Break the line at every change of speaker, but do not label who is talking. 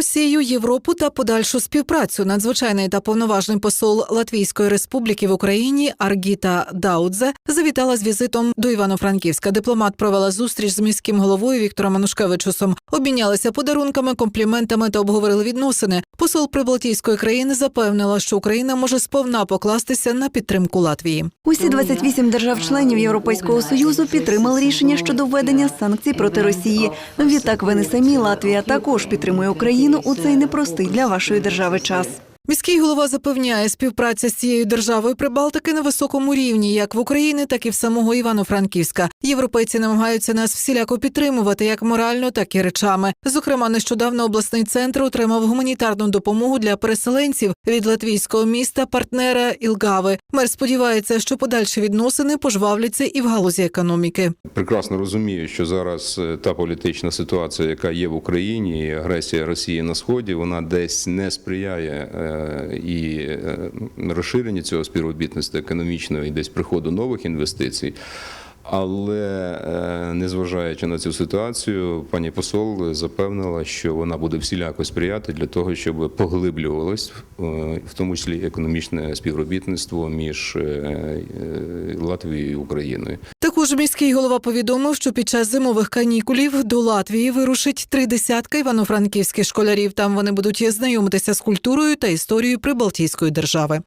Росію, Європу та подальшу співпрацю. Надзвичайний та повноважний посол Латвійської республіки в Україні Аргіта Даудзе завітала з візитом до Івано-Франківська. Дипломат провела зустріч з міським головою Віктором Анушкевичусом. Обмінялися подарунками, компліментами та обговорили відносини. Посол Прибалтійської країни запевнила, що Україна може сповна покластися на підтримку Латвії.
Усі 28 держав-членів Європейського союзу підтримали рішення щодо введення санкцій проти Росії. Відтак, ви не самі Латвія також підтримує Україну у цей непростий для вашої держави час.
Міський голова запевняє, співпраця з цією державою Прибалтики на високому рівні, як в Україні, так і в самого Івано-Франківська. Європейці намагаються нас всіляко підтримувати, як морально, так і речами. Зокрема, нещодавно обласний центр отримав гуманітарну допомогу для переселенців від латвійського міста партнера Ілгави. Мер сподівається, що подальші відносини пожвавляться і в галузі економіки.
прекрасно розумію, що зараз е, та політична ситуація, яка є в Україні, агресія Росії на сході, вона десь не сприяє е, і е, розширенню цього співробітництва економічного і десь приходу нових інвестицій. Але е, незважаючи на цю ситуацію, пані посол запевнила, що вона буде всіляко сприяти для того, щоб поглиблювалось, е, в тому числі економічне співробітництво між Латвією і Україною.
Також міський голова повідомив, що під час зимових канікулів до Латвії вирушить три десятка івано-франківських школярів. Там вони будуть знайомитися з культурою та історією Прибалтійської держави.